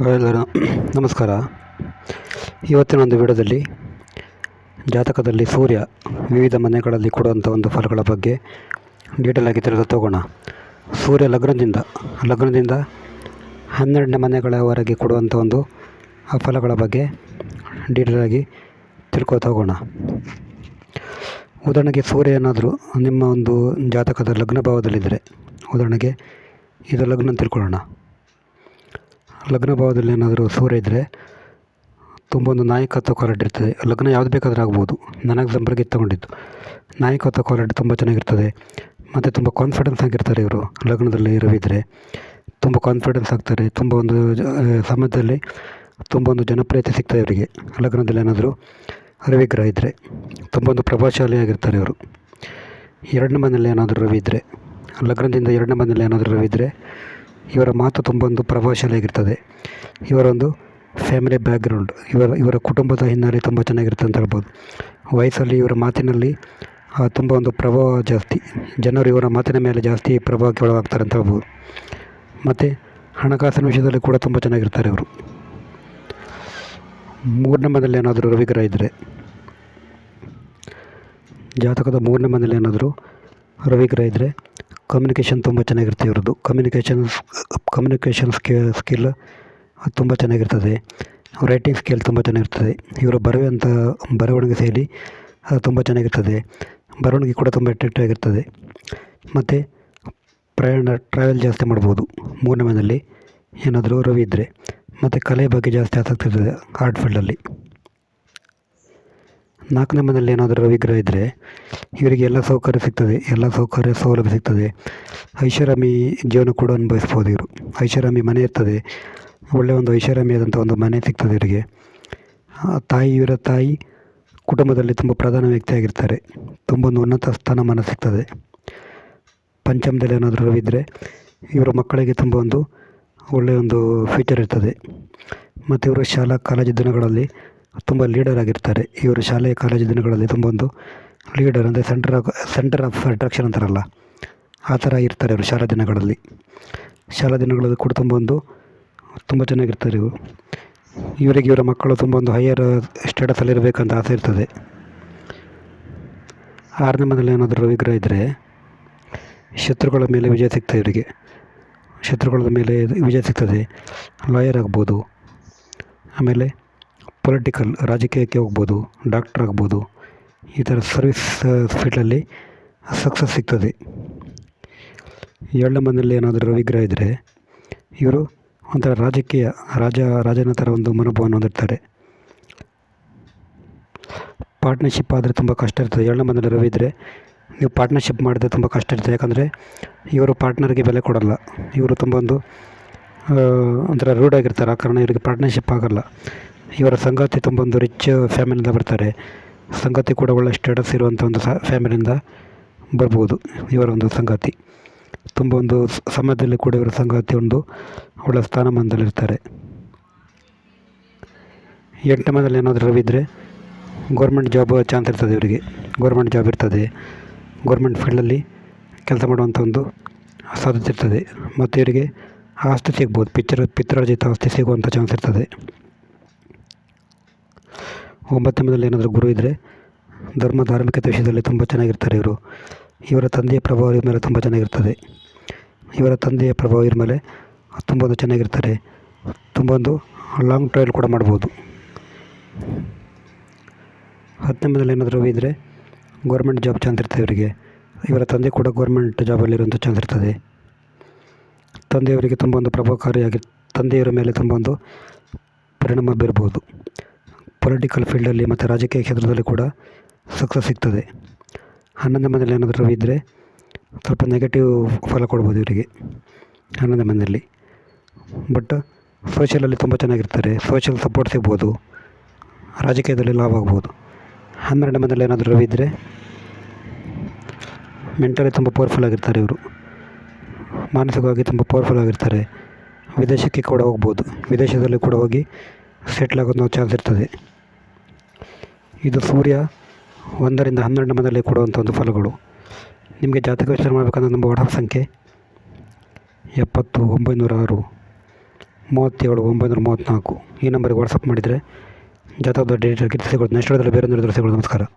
ಎಲ್ಲರೂ. ನಮಸ್ಕಾರ. ಇವತ್ತಿನ ಒಂದು ವಿಡಿಯೋದಲ್ಲಿ ಜಾತಕದಲ್ಲಿ ಸೂರ್ಯ ವಿವಿಧ ಮನೆಗಳಲ್ಲಿ ಕೊಡುವಂಥ ಒಂದು ಫಲಗಳ ಬಗ್ಗೆ ಡೀಟೇಲ್ ಆಗಿ ತಿಳಿದು ತಗೋಣ. ಸೂರ್ಯ ಲಗ್ನದಿಂದ ಲಗ್ನದಿಂದ ಹನ್ನೆರಡನೇ ಮನೆಗಳವರೆಗೆ ಕೊಡುವಂಥ ಒಂದು, ಆ ಫಲಗಳ ಬಗ್ಗೆ ಡೀಟೇಲ್ ಆಗಿ ತಿಳ್ಕೊತಾ ಹೋಗೋಣ ಉದಾಹರಣೆಗೆ ಸೂರ್ಯ ಏನಾದರೂ ನಿಮ್ಮ ಒಂದು ಜಾತಕದ ಲಗ್ನ ಭಾವದಲ್ಲಿದ್ದರೆ, ಉದಾಹರಣೆಗೆ ಇದು ಲಗ್ನ ತಿಳ್ಕೊಳ್ಳೋಣ. ಲಗ್ನ ಭಾವದಲ್ಲಿ ಏನಾದರೂ ಸೂರ್ಯ ಇದ್ದರೆ ತುಂಬ ಒಂದು ನಾಯಕತ್ವ ಕ್ವಾಲಿಟಿ ಇರ್ತದೆ ಲಗ್ನ ಯಾವುದು ಬೇಕಾದರೂ ಆಗ್ಬೋದು. ನನಗೆ ಎಕ್ಸಾಂಪಲ್ಗೆ ತಗೊಂಡಿದ್ದು. ನಾಯಕತ್ವ ಕ್ವಾಲಿಟಿ ತುಂಬ ಚೆನ್ನಾಗಿರ್ತದೆ. ಮತ್ತು ತುಂಬ ಕಾನ್ಫಿಡೆನ್ಸ್ ಆಗಿರ್ತಾರೆ ಇವರು. ಲಗ್ನದಲ್ಲಿ ರವಿದ್ರೆ ತುಂಬ ಕಾನ್ಫಿಡೆನ್ಸ್ ಆಗ್ತಾರೆ. ತುಂಬ ಒಂದು ಸಮಾಜದಲ್ಲಿ ತುಂಬ ಒಂದು ಜನಪ್ರಿಯತೆ ಸಿಗ್ತದೆ ಇವರಿಗೆ. ಲಗ್ನದಲ್ಲಿ ಏನಾದರೂ ರವಿಗ್ರಹ ಇದ್ದರೆ ತುಂಬ ಒಂದು ಪ್ರಭಾವಶಾಲಿಯಾಗಿರ್ತಾರೆ ಇವರು. ಎರಡನೇ ಮನೆಯಲ್ಲಿ ಏನಾದರೂ ರವಿ ಇದ್ದರೆ ಲಗ್ನದಿಂದ ಎರಡನೇ ಮನೆಯಲ್ಲಿ ಏನಾದರೂ ರವಿ ಇದ್ದರೆ ಇವರ ಮಾತು ತುಂಬ ಒಂದು ಪ್ರಭಾವಶಾಲಿಯಾಗಿರ್ತದೆ ಇವರೊಂದು ಫ್ಯಾಮಿಲಿ ಬ್ಯಾಕ್ಗ್ರೌಂಡ್ ಇವರ ಇವರ ಕುಟುಂಬದ ಹಿನ್ನೆಲೆ ತುಂಬ ಚೆನ್ನಾಗಿರುತ್ತೆ ಅಂತ ಹೇಳ್ಬೋದು. ವಯಸ್ಸಲ್ಲಿ ಇವರ ಮಾತಿನಲ್ಲಿ ತುಂಬ ಒಂದು ಪ್ರಭಾವ ಜಾಸ್ತಿ. ಜನರು ಇವರ ಮಾತಿನ ಮೇಲೆ ಜಾಸ್ತಿ ಪ್ರಭಾವಕ್ಕೆ ಒಳಗಾಗ್ತಾರೆ ಅಂತ ಹೇಳ್ಬೋದು. ಮತ್ತು ಹಣಕಾಸಿನ ವಿಷಯದಲ್ಲಿ ಕೂಡ ತುಂಬ ಚೆನ್ನಾಗಿರ್ತಾರೆ ಇವರು. ಮೂರನೇ ಮನೆಯಲ್ಲಿ ಏನಾದರೂ ರವಿಗ್ರಹ ಇದ್ದರೆ ಜಾತಕದ ಮೂರನೇ ಮನೆಯಲ್ಲಿ ಏನಾದರೂ ರವಿಗ್ರಹ ಇದ್ದರೆ ಕಮ್ಯುನಿಕೇಷನ್ ತುಂಬ ಚೆನ್ನಾಗಿರುತ್ತೆ ಇವ್ರದ್ದು. ಕಮ್ಯುನಿಕೇಷನ್ ಕಮ್ಯುನಿಕೇಷನ್ ಸ್ಕಿ ಸ್ಕಿಲ್ ತುಂಬ ಚೆನ್ನಾಗಿರ್ತದೆ. ರೈಟಿಂಗ್ ಸ್ಕಿಲ್ ತುಂಬ ಚೆನ್ನಾಗಿರ್ತದೆ. ಇವರು ಬರೆಯುವಂಥ ಬರವಣಿಗೆ ಶೈಲಿ ತುಂಬ ಚೆನ್ನಾಗಿರ್ತದೆ. ಬರವಣಿಗೆ ಕೂಡ ತುಂಬ ಅಟ್ರಾಕ್ಟಿವ್ ಆಗಿರ್ತದೆ. ಮತ್ತು ಪ್ರಯಾಣ ಟ್ರಾವೆಲ್ ಜಾಸ್ತಿ ಮಾಡ್ಬೋದು. ಮೂರನೇ ಮನೆಯಲ್ಲಿ ಏನಾದರೂ ರವಿ ಇದ್ದರೆ ಮತ್ತು ಕಲೆ ಬಗ್ಗೆ ಜಾಸ್ತಿ ಆಸಕ್ತಿ ಇರ್ತದೆ ಆರ್ಟ್ ಫೀಲ್ಡಲ್ಲಿ ನಾಲ್ಕನೇ ಮನೆಯಲ್ಲಿ ಏನಾದರೂ ವಿಗ್ರಹ ಇದ್ದರೆ ಇವರಿಗೆ ಎಲ್ಲ ಸೌಕರ್ಯ ಸಿಗ್ತದೆ, ಎಲ್ಲ ಸೌಕರ್ಯ ಸೌಲಭ್ಯ ಸಿಗ್ತದೆ. ಐಷಾರಾಮಿ ಜೀವನ ಕೂಡ ಅನುಭವಿಸ್ಬೋದು ಇವರು. ಐಷಾರಾಮಿ ಮನೆ ಇರ್ತದೆ. ಒಳ್ಳೆಯ ಒಂದು ಐಷಾರಾಮಿಯಾದಂಥ ಒಂದು ಮನೆ ಸಿಗ್ತದೆ ಇವರಿಗೆ. ತಾಯಿ, ಇವರ ತಾಯಿ ಕುಟುಂಬದಲ್ಲಿ ತುಂಬ ಪ್ರಧಾನ ವ್ಯಕ್ತಿಯಾಗಿರ್ತಾರೆ. ತುಂಬ ಒಂದು ಉನ್ನತ ಸ್ಥಾನಮಾನ ಸಿಗ್ತದೆ. ಪಂಚಮದಲ್ಲಿ ಏನಾದರೂ ಇದ್ದರೆ ಇವರ ಮಕ್ಕಳಿಗೆ ತುಂಬ ಒಂದು ಒಳ್ಳೆಯ ಒಂದು ಫ್ಯೂಚರ್ ಇರ್ತದೆ. ಮತ್ತು ಇವರು ಶಾಲಾ, ಕಾಲೇಜು ದಿನಗಳಲ್ಲಿ ತುಂಬ ಲೀಡರ್ ಆಗಿರ್ತಾರೆ. ಇವರು ಶಾಲೆಯ ಕಾಲೇಜು ದಿನಗಳಲ್ಲಿ ತುಂಬ ಒಂದು ಲೀಡರ್ ಅಂದರೆ centre of centre of attraction ಅಂತಾರಲ್ಲ, ಆ ಥರ ಇರ್ತಾರೆ ಇವರು ಶಾಲಾ ದಿನಗಳಲ್ಲಿ. ಶಾಲಾ ದಿನಗಳಲ್ಲಿ ಕೂಡ ತುಂಬ ಒಂದು ತುಂಬ ಚೆನ್ನಾಗಿರ್ತಾರೆ ಇವರು. ಇವರಿಗೆ ಇವರ ಮಕ್ಕಳು ತುಂಬ ಒಂದು ಹೈಯರ್ ಸ್ಟೇಟಸಲ್ಲಿರಬೇಕಂತ ಆಸೆ ಇರ್ತದೆ. ಆರನೇ ಮನೇಲಿ ಏನಾದರೂ ವಿಗ್ರಹ ಇದ್ದರೆ ಶತ್ರುಗಳ ಮೇಲೆ ವಿಜಯ ಸಿಗ್ತದೆ ಇವರಿಗೆ. ಶತ್ರುಗಳ ಮೇಲೆ ವಿಜಯ ಸಿಗ್ತದೆ. ಲಾಯರ್ ಆಗ್ಬೋದು. ಆಮೇಲೆ ಪೊಲಿಟಿಕಲ್ ರಾಜಕೀಯಕ್ಕೆ ಹೋಗ್ಬೋದು ಡಾಕ್ಟ್ರ್ ಆಗ್ಬೋದು, ಈ ಥರ ಸರ್ವಿಸ್ ಫೀಲ್ಡಲ್ಲಿ ಸಕ್ಸಸ್ ಸಿಗ್ತದೆ. ಏಳನೇ ಮನೆಯಲ್ಲಿ ಏನಾದರೂ ರವಿಗ್ರಹ ಇದ್ದರೆ ಇವರು ಒಂಥರ ರಾಜಕೀಯ, ರಾಜ, ರಾಜನ ಥರ ಒಂದು ಮನೋಭಾವನ ಹೊಂದಿರ್ತಾರೆ. ಪಾರ್ಟ್ನರ್ಶಿಪ್ ಆದರೆ ತುಂಬ ಕಷ್ಟ ಇರ್ತದೆ. ಏಳನೇ ಮನೆಯಲ್ಲಿ ರವಿ ಇದ್ದರೆ ನೀವು ಪಾರ್ಟ್ನರ್ಶಿಪ್ ಮಾಡಿದ್ರೆ ತುಂಬ ಕಷ್ಟ ಇರ್ತದೆ. ಯಾಕಂದರೆ ಇವರು ಪಾರ್ಟ್ನರ್ಗೆ ಬೆಲೆ ಕೊಡಲ್ಲ. ಇವರು ತುಂಬ ಒಂದು ಒಂಥರ ರೂಢಾಗಿರ್ತಾರೆ ಆ ಕಾರಣ ಇವರಿಗೆ ಪಾರ್ಟ್ನರ್ಶಿಪ್ ಆಗಲ್ಲ. ಇವರ ಸಂಗಾತಿ ತುಂಬ ಒಂದು ರಿಚ್ ಫ್ಯಾಮಿಲಿಯಿಂದ ಬರ್ತಾರೆ. ಸಂಗಾತಿ ಕೂಡ ಒಳ್ಳೆ ಸ್ಟೇಟಸ್ ಇರುವಂಥ ಒಂದು ಸ ಫ್ಯಾಮಿಲಿಯಿಂದ ಬರ್ಬೋದು ಇವರ ಒಂದು ಸಂಗಾತಿ. ತುಂಬ ಒಂದು ಸಮಾಜದಲ್ಲಿ ಕೂಡ ಇವರ ಸಂಗಾತಿ ಒಂದು ಒಳ್ಳೆ ಸ್ಥಾನಮಾನದಲ್ಲಿರ್ತಾರೆ ಎಂಟನೇ ಮನೇಲಿ ಏನಾದರೂ ಇದ್ದರೆ ಗೌರ್ಮೆಂಟ್ ಜಾಬ್ ಚಾನ್ಸ್ ಇರ್ತದೆ ಇವರಿಗೆ. ಗೌರ್ಮೆಂಟ್ ಜಾಬ್ ಇರ್ತದೆ. ಗೌರ್ಮೆಂಟ್ ಫೀಲ್ಡಲ್ಲಿ ಕೆಲಸ ಮಾಡುವಂಥ ಒಂದು ಸಾಧ್ಯತೆ ಇರ್ತದೆ. ಮತ್ತು ಇವರಿಗೆ ಆಸ್ತಿ ಸಿಗ್ಬೋದು. ಪಿಚ್ಚರ್ ಪಿತ್ರಾರ್ಜಿತ ಆಸ್ತಿ ಸಿಗುವಂಥ ಚಾನ್ಸ್ ಇರ್ತದೆ. ಒಂಬತ್ತನೇ ಮನೇಲಿ ಏನಾದರೂ ಗುರು ಇದ್ದರೆ ಧರ್ಮ ಧಾರ್ಮಿಕತೆ ವಿಷಯದಲ್ಲಿ ತುಂಬ ಚೆನ್ನಾಗಿರ್ತಾರೆ ಇವರು. ಇವರ ತಂದೆಯ ಪ್ರಭಾವ ಇವ್ರ ಮೇಲೆ ತುಂಬ ಚೆನ್ನಾಗಿರ್ತದೆ. ಇವರ ತಂದೆಯ ಪ್ರಭಾವ ಇವ್ರ ಮೇಲೆ ತುಂಬ ಒಂದು ಚೆನ್ನಾಗಿರ್ತಾರೆ. ತುಂಬ ಒಂದು ಲಾಂಗ್ ಟ್ರೈಲ್ ಕೂಡ ಮಾಡ್ಬೋದು. ಹತ್ತನೇ ಮನೇಲಿ ಏನಾದರೂ ಇದ್ದರೆ ಗೌರ್ಮೆಂಟ್ ಜಾಬ್ ಚಾನ್ಸ್ ಇರ್ತದೆ ಇವರಿಗೆ. ಇವರ ತಂದೆ ಕೂಡ ಗೌರ್ಮೆಂಟ್ ಜಾಬಲ್ಲಿರುವಂಥ ಚಾನ್ಸ್ ಇರ್ತದೆ. ತಂದೆಯವರಿಗೆ ತುಂಬ ಒಂದು ಪ್ರಭಾವಕಾರಿಯಾಗಿ, ತಂದೆಯವರ ಮೇಲೆ ತುಂಬ ಒಂದು ಪರಿಣಾಮ ಬೀರ್ಬೋದು. ಪೊಲಿಟಿಕಲ್ ಫೀಲ್ಡಲ್ಲಿ ಮತ್ತು ರಾಜಕೀಯ ಕ್ಷೇತ್ರದಲ್ಲಿ ಕೂಡ ಸಕ್ಸಸ್ ಸಿಗ್ತದೆ. ಹನ್ನೊಂದು ಮನೆಯಲ್ಲಿ ಏನಾದರೂ ರವಿ ಇದ್ದರೆ ಸ್ವಲ್ಪ ನೆಗೆಟಿವ್ ಫಲ ಕೊಡ್ಬೋದು ಇವರಿಗೆ. ಹನ್ನೊಂದು ಮನೆಯಲ್ಲಿ ಬಟ್ ಸೋಷಿಯಲಲ್ಲಿ ತುಂಬ ಚೆನ್ನಾಗಿರ್ತಾರೆ. ಸೋಷಿಯಲ್ ಸಪೋರ್ಟ್ ಸಿಗ್ಬೋದು. ರಾಜಕೀಯದಲ್ಲಿ ಲಾಭ ಆಗ್ಬೋದು. ಹನ್ನೆರಡು ಮನೆಯಲ್ಲಿ ಏನಾದರೂ ರವಿ ಇದ್ದರೆ ಮೆಂಟಲಿ ತುಂಬ ಪವರ್ಫುಲ್ ಆಗಿರ್ತಾರೆ ಇವರು. ಮಾನಸಿಕವಾಗಿ ತುಂಬ ಪವರ್ಫುಲ್ ಆಗಿರ್ತಾರೆ. ವಿದೇಶಕ್ಕೆ ಕೂಡ ಹೋಗ್ಬೋದು. ವಿದೇಶದಲ್ಲಿ ಕೂಡ ಹೋಗಿ ಸೆಟ್ಲ್ ಆಗೋದು ಚಾನ್ಸ್ ಇರ್ತದೆ. ಇದು ಸೂರ್ಯ ಒಂದರಿಂದ ಹನ್ನೆರಡು ಮನೆಯಲ್ಲಿ ಕೊಡುವಂಥ ಒಂದು ಫಲಗಳು ನಿಮಗೆ ಜಾತಕ ವಿಚಾರ ಮಾಡಬೇಕಂದ್ರೆ ನಮ್ಮ ವಾಟ್ಸಪ್ ಸಂಖ್ಯೆ ಎಪ್ಪತ್ತು ಒಂಬೈನೂರ ಆರು ಮೂವತ್ತೇಳು ಒಂಬೈನೂರ ಮೂವತ್ತ್ನಾಲ್ಕು ಈ ನಂಬರಿಗೆ ವಾಟ್ಸಪ್ ಮಾಡಿದರೆ ಜಾತಕದ ಡೇಟ್ ಸಿಗೋದು ನೆಕ್ಸ್ಟ್ ಬೇರೆ ದೃಶ್ಯಗಳು ನಮಸ್ಕಾರ